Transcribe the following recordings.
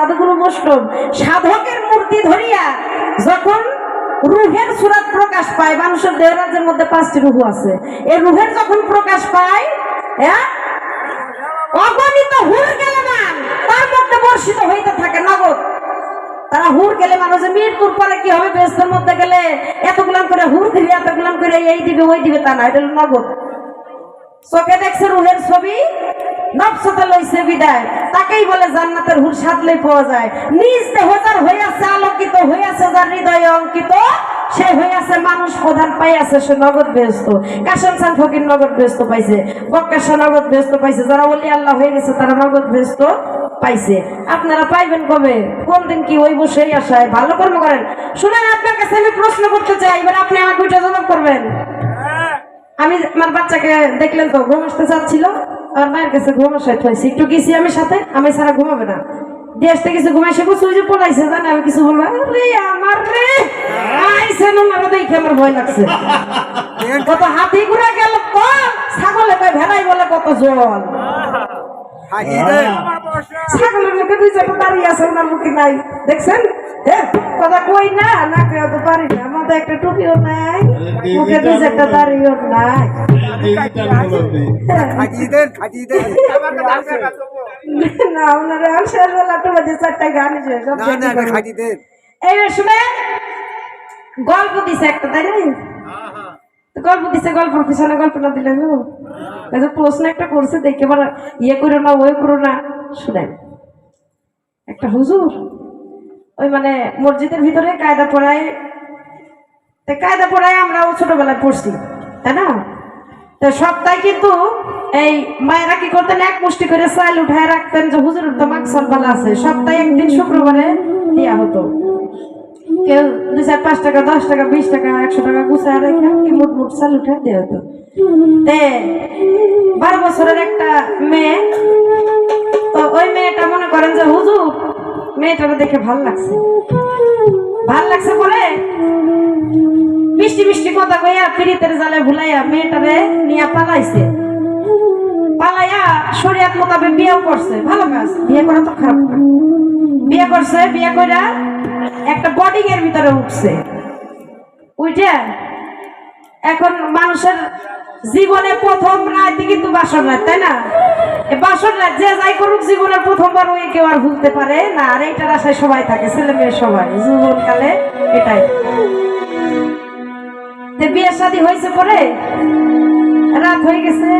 সাধুগুরু মুসলুম সাধকের মূর্তি ধরিয়া যখন রুহের সুরাত প্রকাশ পায় মানুষের দেহরাজের মধ্যে পাঁচটি রুহ আছে। এই রুহের যখন প্রকাশ পায় হ্যাঁ? অগণিত হুর তার মধ্যে বর্ষিত হইতে থাকে নগদ তারা হুর গেলে মানুষ মৃত্যুর পরে কি হবে? ব্যস্তের মধ্যে গেলে করে হুর দিবে এতগুলাম করে এই দিবে, ওই দিবে তা না, এটা নগদ চোখে দেখছে রুহের ছবি নবসতে লইছে বিদায়। তাকেই বলে জান্নাতের হুর সাতলেই পাওয়া যায়। নিজ দেহ যার হইয়াছে আলোকিত হইয়াছে যার হৃদয়ে অঙ্কিত সে হইয়াছে মানুষ প্রধান পাইয়াছে সে নগদ ব্যস্ত। কাশেম খান ফকির নগদ ব্যস্ত পাইছে। বক্কাশা নগদ ব্যস্ত পাইছে। যারা বলি আল্লাহ হয়ে গেছে তারা নগদ ব্যস্ত পাইছে। আপনারা পাইবেন কবে? কোন দিন কি ওই বসেই আসায় ভালো কর্ম করেন। শুনেন আপনার কাছে আমি প্রশ্ন করতে চাই এবার আপনি আমাকে ওইটা জবাব করবেন আমি আমার বাচ্চাকে দেখলেন তো ঘুম আসতে চাচ্ছিল। আমার মায়ের কাছে ঘুম আসাই হয়েছে একটু গেছি আমি সাথে আমি ছাড়া ঘুমাবে না। আসতে কিছু ঘুমাই সে বসে যে পলাইছে জানে আমি কিছু বলব রে আমার রে! আইসে নোংরা দেখে আমার ভয় লাগছে। কত হাতি ঘুরে গেল তো ছাগলে কয় ভেড়াই বলে কত জল। ছাগলের মুখে দুই চারটা দাঁড়িয়ে আছে ওনার মুখে নাই। দেখছেন? কথা কই না? না কেউ তো পারি না। আমাদের একটা টুপিও নাই মুখে দুই চারটা দাঁড়িয়েও নাই। না ওনারা চারটা গান সব না না না খাটিয়ে দেন। এই শুনে গল্প দিছে একটা তাই না? তো গল্প দিছে গল্পের পিছনে গল্প না দিলে হব এই যে প্রশ্ন একটা করছে দেখে এবার ইয়ে করো না ওই করো না। শুনেন। একটা হুজুর ওই মানে মসজিদের ভিতরে কায়দা পড়ায়, তো কায়দা পড়ায় আমরাও ছোটবেলায় পড়ছি, তাই না? তো সপ্তাহে কিন্তু এই মায়েরা কি করতেন, এক মুষ্টি করে চাল উঠায় রাখতেন, যে হুজুরের তো ভালো আছে, সপ্তাহে একদিন শুক্রবারে দেওয়া হতো। কেউ দুই চার, পাঁচ টাকা, দশ টাকা, বিশ টাকা, একশো টাকা গুছায় রেখে কি মুট মুট চাল উঠে দেওয়া হতো। তে বারো বছরের একটা মেয়ে, তো ওই মেয়েটা মনে করেন যে হুজুর মেয়েটাকে দেখে ভালো লাগছে। ভালো লাগছে পরে মিষ্টি মিষ্টি কথা কইয়া পিড়িতের জালে ভুলাইয়া মেয়েটারে নিয়ে পালাইছে। পালাইয়া মোতাবেক বিয়েও করছে। ভালো কাজ, বিয়ে করা তো খারাপ বিয়ে করছে, বিয়ে কইরা একটা বডিং এর ভিতরে উঠছে। উঠে এখন মানুষের জীবনে প্রথম রাত, কিন্তু বাসর রাত, তাই না? রাত যে যাই করুক, জীবনের প্রথমবার ওই কেউ আর ভুলতে পারে না। আর এইটার আশায় সবাই থাকে, ছেলে মেয়ে সবাই। জীবনকালে এটাই। তে বিয়ে শাদী হয়েছে পরে? রাত হয়ে গেছে।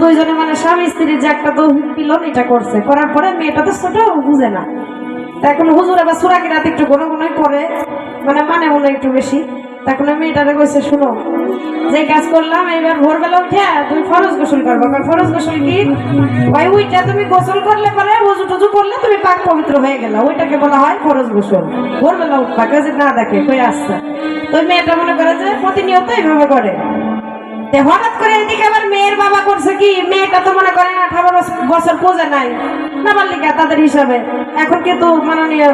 দুইজনে মানে স্বামী, স্ত্রীর যে একটা দৌহিক পিলন এটা করছে। করার পরে মেয়েটা তো ছোট বুঝে না। তা এখন হুজুর আবার সুরাকি রাত একটু ঘন ঘনই করে মানে মানে মনে একটু বেশি। তখন আমি মেয়েটারে কইছে, শুনো, যে কাজ করলাম এবার ভোরবেলা উঠে তুমি ফরজ গোসল করব। কারণ ফরজ গোসল কি? ভাই ওইটা তুমি গোসল করলে পরে উজু টুজু করলে তুমি পাক পবিত্র হয়ে গেল। ওইটাকে বলা হয় ফরজ গোসল। ভোরবেলা উঠবা যে, না দেখে, কই আসছে? তো মেয়েটা মনে করে যে প্রতিনিয়ত এইভাবে করে। হঠাৎ করে এদিকে আবার মেয়ের বাবা করছে কি? মেয়েটা তো মনে করেন আঠারো বছর পূজা নাই। না নাবালিকা তাদের হিসাবে। এখন কিন্তু মাননীয়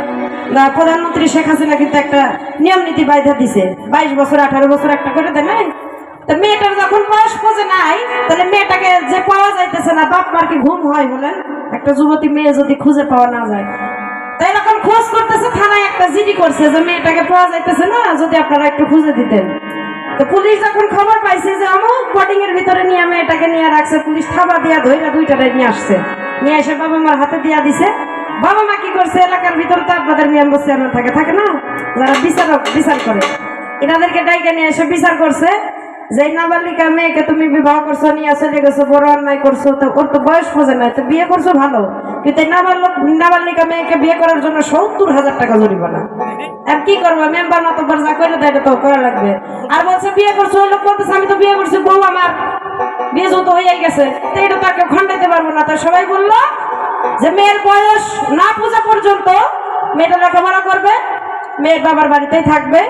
প্রধানমন্ত্রী শেখ হাসিনা কিন্তু একটা নিয়ম নীতি বাইধা দিছে। বাইশ বছর, আঠারো বছর একটা করে দেয় নাই? তা মেয়েটার যখন বয়স পূজে নাই, তাহলে মেয়েটাকে যে পাওয়া যাইতেছে না, বাপ মার কি ঘুম হয় বলেন? একটা যুবতী মেয়ে যদি খুঁজে পাওয়া না যায়। তো এরকম খোঁজ করতেছে, থানায় একটা জিডি করছে যে মেয়েটাকে পাওয়া যাইতেছে না, যদি আপনারা একটু খুঁজে দিতেন। তো পুলিশ যখন খবর পাইছে যে অমুক বোর্ডিং এর ভিতরে নিয়ে মেয়েটাকে নিয়ে রাখছে, পুলিশ থাবা দিয়া ধইরা দুইটারে নিয়ে আসছে। নিয়ে এসে বাবা মার হাতে দিয়া দিছে। বাবা মা কি করছে? এলাকার ভিতরে তো আপনাদের মেম্বার চেয়ারম্যান থাকে থাকে না? যারা বিচারক, বিচার করে। এনাদেরকে ডাইকে নিয়ে এসে বিচার করছে। যে নাবালিকা মেয়েকে তুমি বিবাহ করছ, নিয়ে চলে গেছো, বড় অন্যায় করছ, তো ওর তো বয়স বোঝে নাই তো বিয়ে করছ ভালো। কিন্তু নাবালক মেয়েকে বিয়ে করার জন্য সত্তর হাজার টাকা জরিমানা। আর কি করব? মেম্বার মতবার যা করে এটা তো করা লাগবে। আর বলছে, বিয়ে করছ, ওই লোক বলতেছে, আমি তো বিয়ে করছি, বউ আমার। বিয়ে যত হয়ে গেছে। তো এটা তো আর কেউ খন্ডাইতে পারব না। তো সবাই বলল যে মেয়ের বয়স না পূজা পর্যন্ত মেয়েটা লেখাপড়া করবে, মেয়ের বাবার বাড়িতেই থাকবে।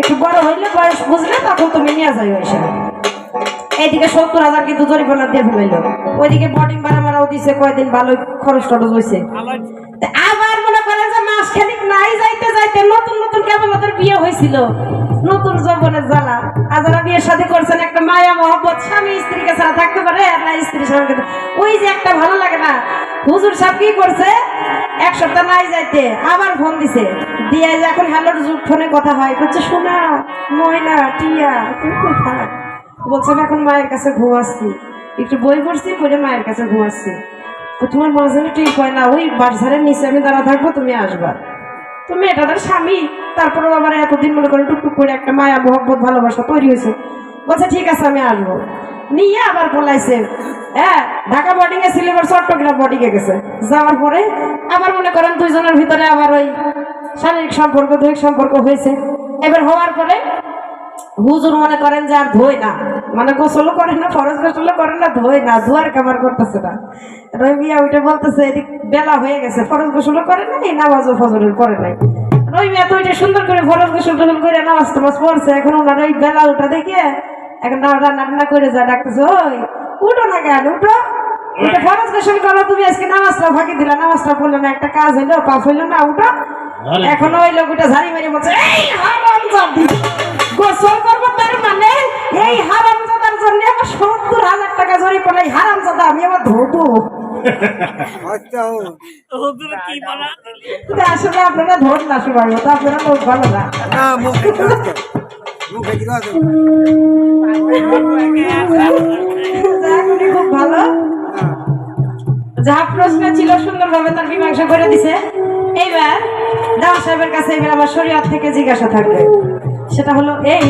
একটু বড় হইলে বয়স বুঝলে তখন তুমি নিয়ে যাই এসে। এইদিকে সত্তর হাজার কিন্তু জরিমানা দিয়ে ফেলাইল। ওইদিকে বডিং ভাড়া মারাও দিছে, কয়দিন ভালো খরচ টরচ হয়েছে আবার মনে করেন যে মাস খানিক নাই, যাইতে যাইতে নতুন নতুন কেবল ওদের বিয়ে হয়েছিল নতুন যৌবনের জ্বালা। আর যারা বিয়ের সাথে করছেন, একটা মায়া, মহব্বত, স্বামী, স্ত্রীকে ছাড়া থাকতে পারে, আর না স্ত্রী স্বামীকে ওই যে একটা ভালো লাগে না, হুজুর সাহেব কি করছে? এক সপ্তাহ নাই যাইতে, আবার ফোন দিছে। দিয়ে এখন হ্যালোর যুগ ফোনে কথা হয়। বলছে, শোনা, ময়না, টিয়া, তুমি কোথায়? বলছে, আমি এখন মায়ের কাছে ঘুমাচ্ছি। একটু বই পড়ছি, পড়ে মায়ের কাছে ঘুমাচ্ছি। তোমার যেন ঠিক হয় না, ওই বাসারের নিচে আমি দাঁড়া থাকব, তুমি আসবা। তুমি এটা তার স্বামী তারপরে আবার এতদিন মনে করে টুকটুক করে একটা মায়া, মহব্বত, ভালোবাসা তৈরি হয়েছে। বলছে, ঠিক আছে, আমি আসব। নিয়ে আবার বলাইছে হ্যাঁ ঢাকা বোর্ডিং এ সিলেবার চট্টগ্রাম বোর্ডিং এ গেছে। যাওয়ার পরে আবার মনে করেন দুইজনের ভিতরে আবার ওই শারীরিক সম্পর্ক, দৈহিক সম্পর্ক হয়েছে। এবার হওয়ার পরে হুজুর মনে করেন যে আর ধোয় না। মানে গোসলও করে না ফরজ গোসলও করে না ধোয় না ধোয়ার কামার করতেছে না। রবিয়া ওইটা বলতেছে এদিক বেলা হয়ে গেছে ফরজ গোসলও করে নাই নামাজও ফজরের করে নাই। রবিয়া তো ওইটা সুন্দর করে ফরজ গোসল টোসল করে নামাজ টামাজ পড়ছে এখন ওনার ওই বেলা ওটা দেখে এখন রান্না রান্না করে যা ডাকতেছে ওই উঠো না কেন উঠো। উঠে ফরজ গোসল করো তুমি আজকে নামাজটা ফাঁকি দিলা নামাজটা পড়ল না একটা কাজ হইল পাপ হইল না উঠো। এখন ওই লোকটা ঝাড়ি মেরে বলছে এই হারাম গোসল করব তার মানে এই হারাম জাদার জন্য আমার সত্তর হাজার টাকা জরি পড়লে এই হারাম জাদা আমি আবার ধোবো আচ্ছা আসলে আপনারা ধর না সবার মতো আপনারা লোক ভালো না। মুখ। মুখ খুব ভালো। যা প্রশ্ন ছিল সুন্দরভাবে তার মীমাংসা করে দিছে। এইবার দাওয়া সাহেবের কাছে এবার আমার শরীয়ত থেকে জিজ্ঞাসা থাকবে। সেটা হলো এই।